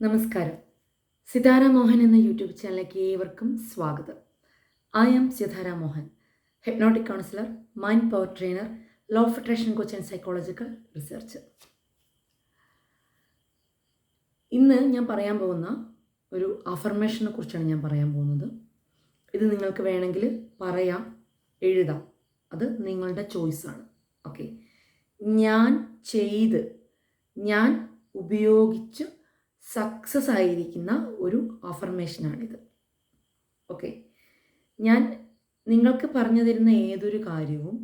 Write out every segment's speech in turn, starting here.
നമസ്കാരം. സിതാര മോഹൻ എന്ന യൂട്യൂബ് ചാനലിലേക്ക് ഏവർക്കും സ്വാഗതം. I am Sithara Mohan hypnotic counsellor mind power trainer law of attraction coach and psychological research ഇന്ന് ഞാൻ പറയാൻ പോകുന്ന ഒരു അഫർമേഷനെ കുറിച്ചാണ് ഞാൻ പറയാൻ പോകുന്നത്. ഇത് നിങ്ങൾക്ക് വേണമെങ്കിൽ പറയാം എഴുതാം. അത് നിങ്ങളുടെ ചോയ്സാണ് ഓക്കെ ഞാൻ ചെയ്ത് ഞാൻ ഉപയോഗിച്ച് സക്സസ് ആയിരിക്കുന്ന ഒരു അഫർമേഷനാണിത് ഓക്കെ ഞാൻ നിങ്ങൾക്ക് പറഞ്ഞു തരുന്ന ഏതൊരു കാര്യവും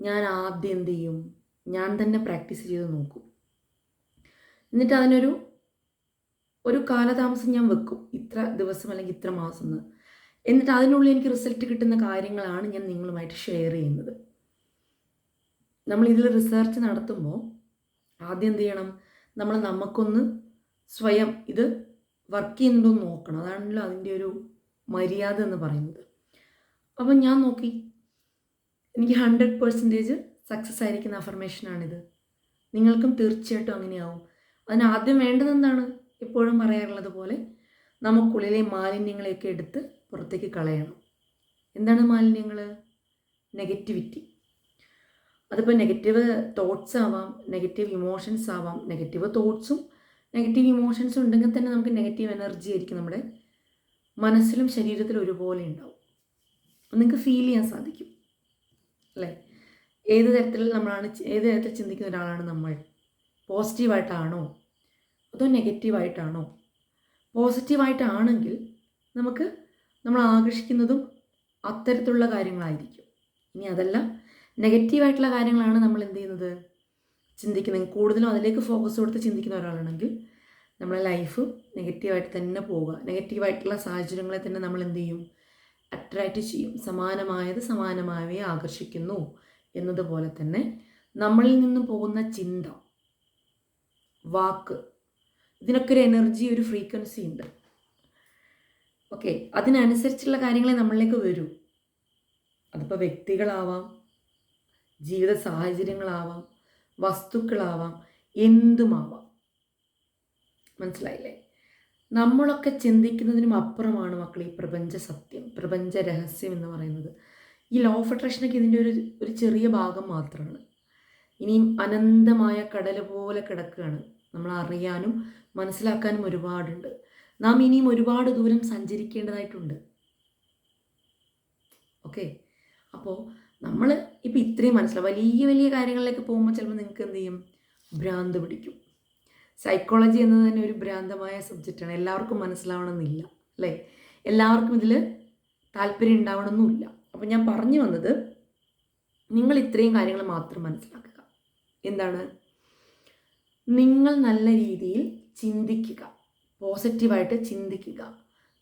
ഞാൻ ആദ്യം എന്ത് ചെയ്യും? ഞാൻ തന്നെ പ്രാക്ടീസ് ചെയ്ത് നോക്കും. എന്നിട്ട് അതിനൊരു ഒരു കാലതാമസം ഞാൻ വെക്കും. ഇത്ര ദിവസം അല്ലെങ്കിൽ ഇത്ര മാസം എന്ന്. എന്നിട്ട് അതിനുള്ളിൽ എനിക്ക് റിസൾട്ട് കിട്ടുന്ന കാര്യങ്ങളാണ് ഞാൻ നിങ്ങളുമായിട്ട് ഷെയർ ചെയ്യുന്നത്. നമ്മൾ ഇതിൽ റിസർച്ച് നടത്തുമ്പോൾ ആദ്യം എന്ത് ചെയ്യണം? നമ്മൾ നമുക്കൊന്ന് സ്വയം ഇത് വർക്ക് ചെയ്യുന്നുണ്ടോ എന്ന് നോക്കണം. അതാണല്ലോ അതിന്റെ ഒരു മര്യാദ എന്ന് പറയുന്നത്. അപ്പം ഞാൻ നോക്കി. എനിക്ക് ഹൺഡ്രഡ് പെർസെന്റേജ് സക്സസ് ആയിരിക്കുന്ന അഫർമേഷനാണിത് നിങ്ങൾക്കും തീർച്ചയായിട്ടും അങ്ങനെയാവും. അതിന് ആദ്യം വേണ്ടത് എന്താണ്? എപ്പോഴും പറയാറുള്ളത് പോലെ നമുക്കുള്ളിലെ മാലിന്യങ്ങളെയൊക്കെ എടുത്ത് പുറത്തേക്ക് കളയണം. എന്താണ് മാലിന്യങ്ങൾ? നെഗറ്റിവിറ്റി അതിപ്പോൾ നെഗറ്റീവ് തോട്ട്സ് ആവാം നെഗറ്റീവ് ഇമോഷൻസ് ആവാം നെഗറ്റീവ് തോട്ട്സും നെഗറ്റീവ് ഇമോഷൻസ് ഉണ്ടെങ്കിൽ തന്നെ നമുക്ക് നെഗറ്റീവ് എനർജി ആയിരിക്കും നമ്മുടെ മനസ്സിലും ശരീരത്തിലും ഒരുപോലെ ഉണ്ടാവും. അപ്പം നിങ്ങൾക്ക് ഫീൽ ചെയ്യാൻ സാധിക്കും. അല്ലേ? ഏത് തരത്തിൽ നമ്മളാണ് ഏത് തരത്തിൽ ചിന്തിക്കുന്ന ഒരാളാണ് നമ്മൾ? പോസിറ്റീവായിട്ടാണോ അതോ നെഗറ്റീവായിട്ടാണോ പോസിറ്റീവായിട്ടാണെങ്കിൽ നമുക്ക് നമ്മൾ ആകർഷിക്കുന്നതും അത്തരത്തിലുള്ള കാര്യങ്ങളായിരിക്കും. ഇനി അതല്ല. നെഗറ്റീവായിട്ടുള്ള കാര്യങ്ങളാണ് നമ്മൾ എന്ത് ചെയ്യുന്നത്? ചിന്തിക്കുന്നത് കൂടുതലും അതിലേക്ക് ഫോക്കസ് കൊടുത്ത് ചിന്തിക്കുന്ന ഒരാളാണെങ്കിൽ നമ്മുടെ ലൈഫ് നെഗറ്റീവായിട്ട് തന്നെ പോവുക. നെഗറ്റീവായിട്ടുള്ള സാഹചര്യങ്ങളെ തന്നെ നമ്മൾ എന്ത് ചെയ്യും? അട്രാക്റ്റ് ചെയ്യും. സമാനമായത് സമാനമായവയെ ആകർഷിക്കുന്നു എന്നതുപോലെ തന്നെ നമ്മളിൽ നിന്ന് പോകുന്ന ചിന്ത വാക്ക് ഇതിനൊക്കെ ഒരു എനർജി ഒരു ഫ്രീക്വൻസി ഉണ്ട്. ഓക്കെ അതിനനുസരിച്ചുള്ള കാര്യങ്ങളെ നമ്മളിലേക്ക് വരൂ. അതിപ്പോൾ വ്യക്തികളാവാം ജീവിത സാഹചര്യങ്ങളാവാം വസ്തുക്കളാവാം എന്തുമാവാം. മനസ്സിലായില്ലേ? നമ്മളൊക്കെ ചിന്തിക്കുന്നതിനും അപ്പുറമാണ് മക്കൾ ഈ പ്രപഞ്ച സത്യം പ്രപഞ്ച രഹസ്യം എന്ന് പറയുന്നത്. ഈ ലോ ഓഫ് അട്രാക്ഷനൊക്കെ ഇതിന്റെ ഒരു ഒരു ചെറിയ ഭാഗം മാത്രമാണ് ഇനിയും അനന്തമായ കടൽ പോലെ കിടക്കുകയാണ്. നമ്മൾ അറിയാനും മനസ്സിലാക്കാനും ഒരുപാടുണ്ട്. നാം ഇനിയും ഒരുപാട് ദൂരം സഞ്ചരിക്കേണ്ടതായിട്ടുണ്ട്. ഓക്കെ? അപ്പോൾ നമ്മൾ ഇപ്പം ഇത്രയും മനസ്സിലാവും. വലിയ വലിയ കാര്യങ്ങളിലേക്ക് പോകുമ്പോൾ ചിലപ്പോൾ നിങ്ങൾക്ക് എന്ത് ചെയ്യും? ഭ്രാന്ത് പിടിക്കും. സൈക്കോളജി എന്നത് തന്നെ ഒരു ഭ്രാന്തമായ സബ്ജക്റ്റാണ് എല്ലാവർക്കും മനസ്സിലാവണമെന്നില്ല അല്ലേ? എല്ലാവർക്കും ഇതിൽ താല്പര്യം ഉണ്ടാവണമെന്നില്ല. അപ്പം ഞാൻ പറഞ്ഞു വന്നത് നിങ്ങൾ ഇത്രയും കാര്യങ്ങൾ മാത്രം മനസ്സിലാക്കുക. എന്താണ്? നിങ്ങൾ നല്ല രീതിയിൽ ചിന്തിക്കുക. പോസിറ്റീവായിട്ട് ചിന്തിക്കുക.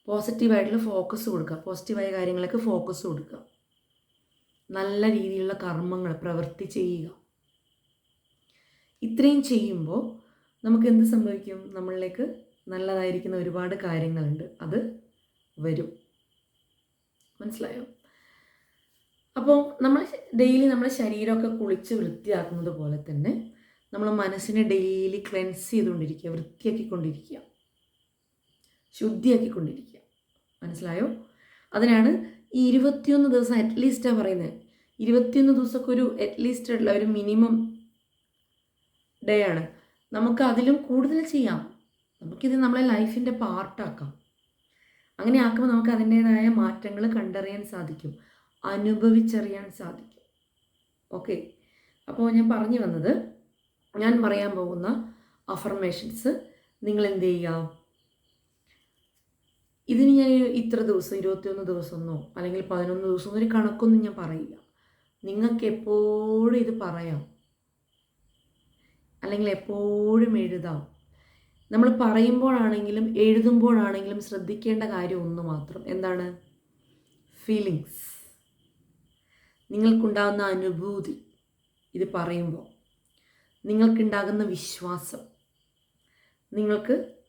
പോസിറ്റീവായിട്ടുള്ള ഫോക്കസ് കൊടുക്കുക. പോസിറ്റീവായ കാര്യങ്ങളൊക്കെ ഫോക്കസ് കൊടുക്കുക. നല്ല രീതിയിലുള്ള കർമ്മങ്ങൾ പ്രവൃത്തി ചെയ്യുക. ഇത്രയും ചെയ്യുമ്പോൾ നമുക്ക് എന്ത് സംഭവിക്കും? നമ്മളിലേക്ക് നല്ലതായിരിക്കുന്ന ഒരുപാട് കാര്യങ്ങളുണ്ട്. അത് വരും. മനസ്സിലായോ? അപ്പോൾ നമ്മൾ ഡെയിലി നമ്മുടെ ശരീരമൊക്കെ കുളിച്ച് വൃത്തിയാക്കുന്നത് പോലെ തന്നെ നമ്മൾ മനസ്സിനെ ഡെയിലി ക്ലെൻസ് ചെയ്തുകൊണ്ടിരിക്കുക വൃത്തിയാക്കിക്കൊണ്ടിരിക്കുക ശുദ്ധിയാക്കിക്കൊണ്ടിരിക്കുക. മനസ്സിലായോ? അതിനാണ് ഈ ഇരുപത്തിയൊന്ന് ദിവസം അറ്റ്ലീസ്റ്റാണ് പറയുന്നത് ഇരുപത്തിയൊന്ന് ദിവസമൊക്കെ ഒരു അറ്റ്ലീസ്റ്റ് ഉള്ള ഒരു മിനിമം ഡേ ആണ്. നമുക്ക് അതിലും കൂടുതൽ ചെയ്യാം. നമുക്കിത് നമ്മളെ ലൈഫിന്റെ പാർട്ടാക്കാം അങ്ങനെ ആക്കുമ്പോൾ നമുക്ക് അതിന്റേതായ മാറ്റങ്ങൾ കണ്ടറിയാൻ സാധിക്കും. അനുഭവിച്ചറിയാൻ സാധിക്കും. ഓക്കെ അപ്പോൾ ഞാൻ പറഞ്ഞു വന്നത് ഞാൻ പറയാൻ പോകുന്ന അഫർമേഷൻസ് നിങ്ങൾ എന്ത് ചെയ്യുക? ഇതിന് ഞാൻ ഇത്ര ദിവസം ഇരുപത്തിയൊന്ന് ദിവസമെന്നോ അല്ലെങ്കിൽ പതിനൊന്ന് ദിവസം ഒരു കണക്കൊന്നും ഞാൻ പറയില്ല. നിങ്ങൾക്ക് എപ്പോഴും ഇത് പറയാം. അല്ലെങ്കിൽ എപ്പോഴും എഴുതാം. നമ്മൾ പറയുമ്പോഴാണെങ്കിലും എഴുതുമ്പോഴാണെങ്കിലും ശ്രദ്ധിക്കേണ്ട കാര്യം ഒന്ന് മാത്രം എന്താണ്? ഫീലിങ്സ് നിങ്ങൾക്കുണ്ടാകുന്ന അനുഭൂതി ഇത് പറയുമ്പോൾ. നിങ്ങൾക്കുണ്ടാകുന്ന വിശ്വാസം. നിങ്ങൾക്ക്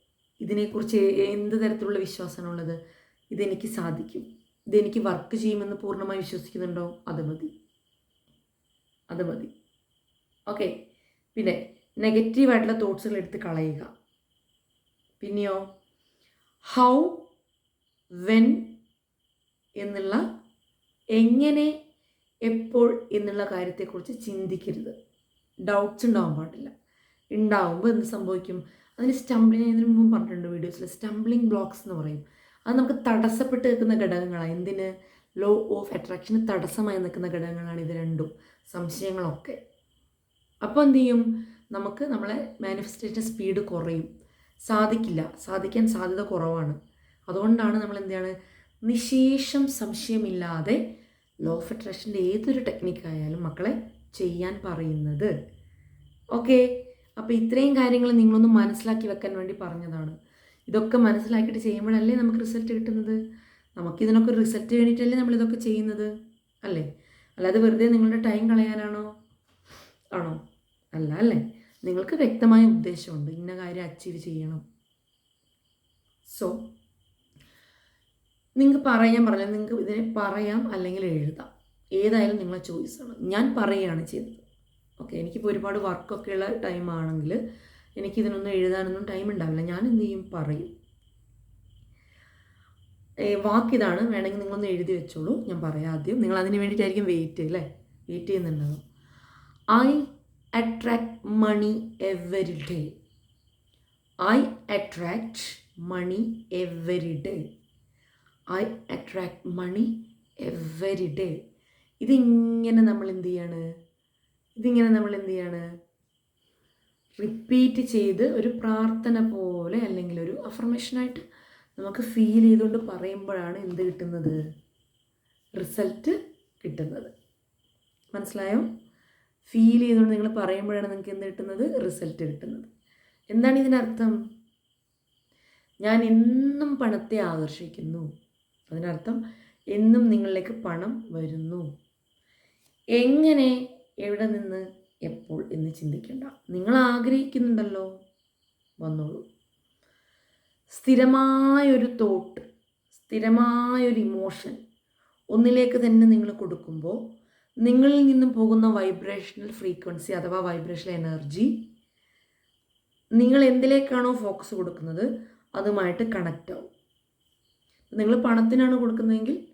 ഇതിനെക്കുറിച്ച് എന്ത് തരത്തിലുള്ള വിശ്വാസമാണുള്ളത്? ഇതെനിക്ക് സാധിക്കും. ഇതെനിക്ക് വർക്ക് ചെയ്യുമെന്ന് പൂർണമായി വിശ്വസിക്കുന്നുണ്ടോ? അത് മതി. അത് മതി. ഓക്കെ. പിന്നെ നെഗറ്റീവായിട്ടുള്ള തോട്ട്സുകൾ എടുത്ത് കളയുക. പിന്നെയോ? ഹൗ വെൻ എന്നുള്ള എങ്ങനെ എപ്പോൾ എന്നുള്ള കാര്യത്തെക്കുറിച്ച് ചിന്തിക്കരുത്. ഡൗട്ട്സ് ഉണ്ടാവാൻ പാടില്ല. ഉണ്ടാവുമ്പോൾ എന്ത് സംഭവിക്കും? അതിന് സ്റ്റംബ്ലിങ് ഇതിനു മുമ്പ് പറഞ്ഞിട്ടുണ്ട് വീഡിയോസിൽ സ്റ്റംബ്ലിങ് ബ്ലോക്സ് എന്ന് പറയും. അത് നമുക്ക് തടസ്സപ്പെട്ട് നിൽക്കുന്ന ഘടകങ്ങളാണ്. എന്തിന്? ലോ ഓഫ് അട്രാക്ഷന് തടസ്സമായി നിൽക്കുന്ന ഘടകങ്ങളാണ് ഇത് രണ്ടും. സംശയങ്ങളൊക്കെ. അപ്പോൾ എന്ത് ചെയ്യും? നമുക്ക് നമ്മളെ മാനിഫെസ്റ്റേഷൻ സ്പീഡ് കുറയും. സാധിക്കില്ല. സാധിക്കാൻ സാധ്യത കുറവാണ്. അതുകൊണ്ടാണ് നമ്മൾ എന്താണ് നിശേഷം സംശയമില്ലാതെ ലോ ഓഫ് അട്രാക്ഷന്റെ ഏതൊരു ടെക്നിക്കായാലും മക്കളെ ചെയ്യാൻ പറയുന്നത്. ഓക്കെ അപ്പോൾ ഇത്രയും കാര്യങ്ങൾ നിങ്ങളൊന്ന് മനസ്സിലാക്കി വെക്കാൻ വേണ്ടി പറഞ്ഞതാണ്. ഇതൊക്കെ മനസ്സിലാക്കിയിട്ട് ചെയ്യുമ്പോഴല്ലേ നമുക്ക് റിസൾട്ട് കിട്ടുന്നത്? നമുക്കിതിനൊക്കെ റിസൾട്ട് വേണ്ടിയിട്ടല്ലേ നമ്മളിതൊക്കെ ചെയ്യുന്നത്? അല്ലേ? അല്ലാതെ വെറുതെ നിങ്ങളുടെ ടൈം കളയാനാണോ? ആണോ? അല്ല അല്ലേ? നിങ്ങൾക്ക് വ്യക്തമായ ഉദ്ദേശമുണ്ട് ഇന്ന കാര്യം അച്ചീവ് ചെയ്യണം. സോ നിങ്ങൾക്ക് പറയാൻ പറഞ്ഞാൽ നിങ്ങൾക്ക് ഇതിനെ പറയാം അല്ലെങ്കിൽ എഴുതാം. ഏതായാലും നിങ്ങളെ ചോയ്സാണ് ഞാൻ പറയുകയാണ് ചെയ്തത്. ഓക്കെ എനിക്കിപ്പോൾ ഒരുപാട് വർക്കൊക്കെ ഉള്ള ടൈം ആണെങ്കിൽ എനിക്കിതിനൊന്നും എഴുതാനൊന്നും ടൈം ഉണ്ടാവില്ല ഞാൻ എന്ത് ചെയ്യും? പറയും. വാക്കിതാണ്. വേണമെങ്കിൽ നിങ്ങളൊന്ന് എഴുതി വെച്ചോളൂ. ഞാൻ പറയാം ആദ്യം. നിങ്ങൾ അതിന് വേണ്ടിയിട്ടായിരിക്കും വെയിറ്റ് അല്ലേ വെയിറ്റ് ചെയ്യുന്നുണ്ടാവും. I attract money every day I attract money every day I attract money every day ഇതിങ്ങനെ നമ്മൾ എന്ത് ചെയ്യാണ്? ഇതിങ്ങനെ നമ്മൾ എന്ത് ചെയ്യാണ്? റിപ്പീറ്റ് ചെയ്ത് ഒരു പ്രാർത്ഥന പോലെ അല്ലെങ്കിൽ ഒരു അഫർമേഷനായിട്ട് നമുക്ക് ഫീൽ ചെയ്തുകൊണ്ട് പറയുമ്പോഴാണ് എന്ത് കിട്ടുന്നത്? റിസൾട്ട് കിട്ടുന്നത്. മനസ്സിലായോ? ഫീൽ ചെയ്തുകൊണ്ട് നിങ്ങൾ പറയുമ്പോഴാണ് നിങ്ങൾക്ക് എന്ത് കിട്ടുന്നത്? റിസൾട്ട് കിട്ടുന്നത്. എന്താണ് ഇതിനർത്ഥം ഞാൻ എന്നും പണത്തെ ആകർഷിക്കുന്നു. അതിനർത്ഥം എന്നും നിങ്ങളിലേക്ക് പണം വരുന്നു. എങ്ങനെ എവിടെ നിന്ന് എപ്പോൾ എന്ന് ചിന്തിക്കേണ്ട. നിങ്ങൾ ആഗ്രഹിക്കുന്നുണ്ടല്ലോ. വന്നോളൂ. സ്ഥിരമായൊരു തോട്ട് സ്ഥിരമായൊരു ഇമോഷൻ ഒന്നിലേക്ക് തന്നെ നിങ്ങൾ കൊടുക്കുമ്പോൾ നിങ്ങളിൽ നിന്നും പോകുന്ന വൈബ്രേഷണൽ ഫ്രീക്വൻസി അഥവാ വൈബ്രേഷണൽ എനർജി നിങ്ങൾ എന്തിലേക്കാണോ ഫോക്കസ് കൊടുക്കുന്നത് അതുമായിട്ട് കണക്റ്റ് ആവും. നിങ്ങൾ പണത്തിനാണ് കൊടുക്കുന്നതെങ്കിൽ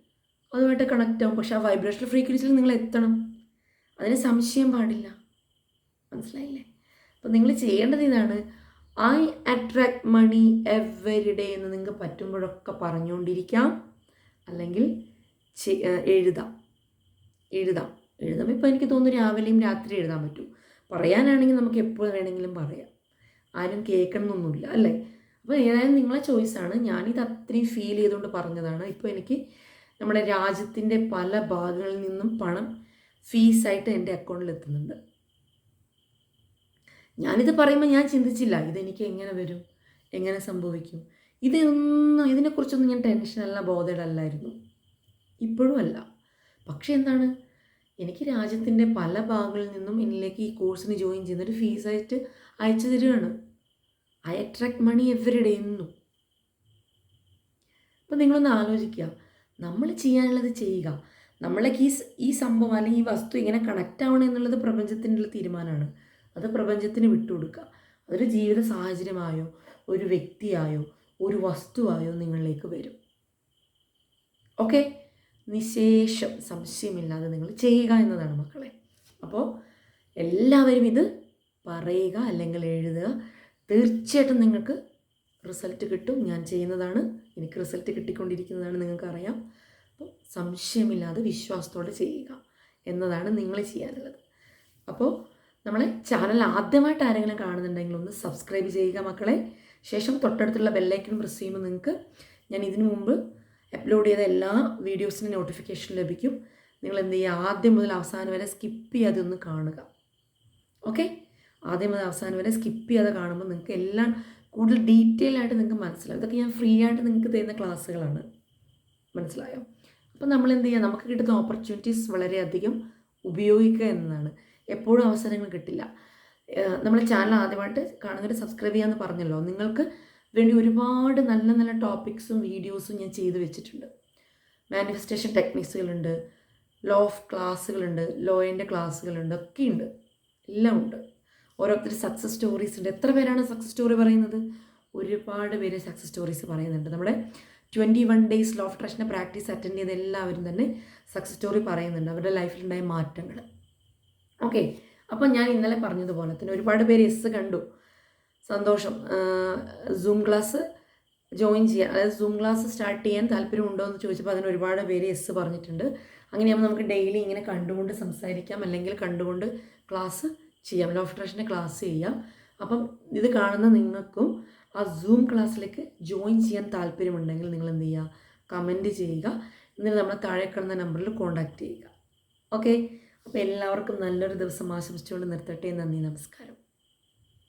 അതുമായിട്ട് കണക്റ്റ് ആവും. പക്ഷേ ആ വൈബ്രേഷണൽ ഫ്രീക്വൻസിയിൽ നിങ്ങൾ എത്തണം. അതിന് സംശയം പാടില്ല. മനസ്സിലായില്ലേ? അപ്പം നിങ്ങൾ ചെയ്യേണ്ടത് ഇതാണ്. I attract money every day എന്ന് നിങ്ങൾക്ക് പറ്റുമ്പോഴൊക്കെ പറഞ്ഞുകൊണ്ടിരിക്കാം അല്ലെങ്കിൽ എഴുതാം. എഴുതാം. എഴുതാം. ഇപ്പോൾ എനിക്ക് തോന്നുന്നു രാവിലെയും രാത്രി എഴുതാൻ പറ്റും. പറയാനാണെങ്കിൽ നമുക്ക് എപ്പോൾ വേണമെങ്കിലും പറയാം. ആരും കേൾക്കണമെന്നൊന്നുമില്ല അല്ലേ? അപ്പോൾ ഏതായാലും നിങ്ങളെ ചോയ്സാണ് ഞാനിത് അത്രയും ഫീൽ ചെയ്തുകൊണ്ട് പറഞ്ഞതാണ്. ഇപ്പോൾ എനിക്ക് നമ്മുടെ രാജ്യത്തിന്റെ പല ഭാഗങ്ങളിൽ നിന്നും പണം ഫീസായിട്ട് എന്റെ അക്കൗണ്ടിൽ എത്തുന്നുണ്ട്. ഞാനിത് പറയുമ്പോൾ ഞാൻ ചിന്തിച്ചില്ല ഇതെനിക്ക് എങ്ങനെ വരും? എങ്ങനെ സംഭവിക്കും? ഇതൊന്നും ഇതിനെക്കുറിച്ചൊന്നും ഞാൻ ടെൻഷനല്ല ബോധയിടല്ലായിരുന്നു ഇപ്പോഴും അല്ല. പക്ഷേ എന്താണ്? എനിക്ക് രാജ്യത്തിന്റെ പല ഭാഗങ്ങളിൽ നിന്നും എന്നിലേക്ക് ഈ കോഴ്സിന് ജോയിൻ ചെയ്യുന്നൊരു ഫീസായിട്ട് അയച്ചു തരികയാണ്. I attract money every day എന്നും. അപ്പം നിങ്ങളൊന്ന് ആലോചിക്കുക. നമ്മൾ ചെയ്യാനുള്ളത് ചെയ്യുക. നമ്മളേക്ക് ഈ ഈ സംഭവം അല്ലെങ്കിൽ ഈ വസ്തു ഇങ്ങനെ കണക്റ്റ് ആവണം എന്നുള്ളത് പ്രപഞ്ചത്തിന്റെ തീരുമാനമാണ്. അത് പ്രപഞ്ചത്തിന് വിട്ടുകൊടുക്കുക. അതൊരു ജീവിത സാഹചര്യമായോ ഒരു വ്യക്തിയായോ ഒരു വസ്തുവായോ നിങ്ങളിലേക്ക് വരും. ഓക്കെ നിശേഷം സംശയമില്ലാതെ നിങ്ങൾ ചെയ്യുക എന്നതാണ് മക്കളെ. അപ്പോൾ എല്ലാവരും ഇത് പറയുക അല്ലെങ്കിൽ എഴുതുക. തീർച്ചയായിട്ടും നിങ്ങൾക്ക് റിസൾട്ട് കിട്ടും. ഞാൻ ചെയ്യുന്നതാണ്. എനിക്ക് റിസൾട്ട് കിട്ടിക്കൊണ്ടിരിക്കുന്നതാണ്. നിങ്ങൾക്കറിയാം. അപ്പോൾ സംശയമില്ലാതെ വിശ്വാസത്തോടെ ചെയ്യുക എന്നതാണ് നിങ്ങൾ ചെയ്യാനുള്ളത്. അപ്പോൾ നമ്മളെ ചാനൽ ആദ്യമായിട്ട് ആരെങ്കിലും കാണുന്നുണ്ടെങ്കിൽ ഒന്ന് സബ്സ്ക്രൈബ് ചെയ്യുക മക്കളെ. ശേഷം തൊട്ടടുത്തുള്ള ബെല്ലൈക്കൺ പ്രസ് ചെയ്യുമ്പോൾ നിങ്ങൾക്ക് ഞാൻ ഇതിനു മുമ്പ് അപ്ലോഡ് ചെയ്ത എല്ലാ വീഡിയോസിനും നോട്ടിഫിക്കേഷൻ ലഭിക്കും. നിങ്ങൾ എന്ത് ചെയ്യുക? ആദ്യം മുതൽ അവസാനം വരെ സ്കിപ്പ് ചെയ്യാതെ ഒന്ന് കാണുക. ഓക്കെ ആദ്യം മുതൽ അവസാനം വരെ സ്കിപ്പ് ചെയ്യാതെ കാണുമ്പോൾ നിങ്ങൾക്ക് എല്ലാം കൂടുതൽ ഡീറ്റെയിൽ ആയിട്ട് നിങ്ങൾക്ക് മനസ്സിലാവും. ഇതൊക്കെ ഞാൻ ഫ്രീ ആയിട്ട് നിങ്ങൾക്ക് തരുന്ന ക്ലാസ്സുകളാണ് മനസ്സിലായോ? അപ്പോൾ നമ്മൾ എന്ത് ചെയ്യുക നമുക്ക് കിട്ടുന്ന ഓപ്പർച്യൂണിറ്റീസ് വളരെയധികം ഉപയോഗിക്കുക എന്നതാണ്. എപ്പോഴും അവസരങ്ങൾ കിട്ടില്ല. നമ്മൾ ചാനൽ ആദ്യമായിട്ട് കാണുന്നവർ സബ്സ്ക്രൈബ് ചെയ്യാമെന്ന് പറഞ്ഞല്ലോ. നിങ്ങൾക്ക് വേണ്ടി ഒരുപാട് നല്ല നല്ല ടോപ്പിക്സും വീഡിയോസും ഞാൻ ചെയ്തു വെച്ചിട്ടുണ്ട്. മാനിഫെസ്റ്റേഷൻ ടെക്നിക്സുകളുണ്ട് ലോ ഓഫ് ക്ലാസ്സുകളുണ്ട് ലോയിന്റെ ക്ലാസ്സുകളുണ്ട് ഒക്കെ ഉണ്ട് എല്ലാം ഉണ്ട് ഓരോരുത്തർ സക്സസ് സ്റ്റോറീസ് ഉണ്ട്. എത്ര പേരാണ് സക്സസ് സ്റ്റോറി പറയുന്നത്? ഒരുപാട് പേര് സക്സസ് സ്റ്റോറീസ് പറയുന്നുണ്ട്. നമ്മുടെ twenty one days law of practice attend ചെയ്ത എല്ലാവരും തന്നെ സക്സസ് സ്റ്റോറി പറയുന്നുണ്ട്. അവരുടെ ലൈഫിലുണ്ടായ മാറ്റങ്ങൾ ഓക്കെ അപ്പം ഞാൻ ഇന്നലെ പറഞ്ഞതുപോലെ തന്നെ ഒരുപാട് പേര് എസ് കണ്ടു. സന്തോഷം. സൂം ക്ലാസ് ജോയിൻ ചെയ്യാൻ അതായത് സൂം ക്ലാസ് സ്റ്റാർട്ട് ചെയ്യാൻ താല്പര്യമുണ്ടോ എന്ന് ചോദിച്ചപ്പോൾ അതിന് ഒരുപാട് പേര് എസ് പറഞ്ഞിട്ടുണ്ട്. അങ്ങനെയാകുമ്പോൾ നമുക്ക് ഡെയിലി ഇങ്ങനെ കണ്ടുകൊണ്ട് സംസാരിക്കാം അല്ലെങ്കിൽ കണ്ടുകൊണ്ട് ക്ലാസ് ചെയ്യാം. ലോഫ്ട്രേഷന്റെ ക്ലാസ് ചെയ്യാം. അപ്പം ഇത് കാണുന്ന നിങ്ങൾക്കും ആ സൂം ക്ലാസ്സിലേക്ക് ജോയിൻ ചെയ്യാൻ താല്പര്യമുണ്ടെങ്കിൽ നിങ്ങൾ എന്ത് ചെയ്യുക? കമന്റ് ചെയ്യുക. എന്നിട്ട് നമ്മൾ താഴെ കാണുന്ന നമ്പറിൽ കോൺടാക്റ്റ് ചെയ്യുക. ഓക്കെ അപ്പോൾ എല്ലാവർക്കും നല്ലൊരു ദിവസം ആശംസിച്ചുകൊണ്ട് നിർത്തട്ടെ. നന്ദി. നമസ്കാരം.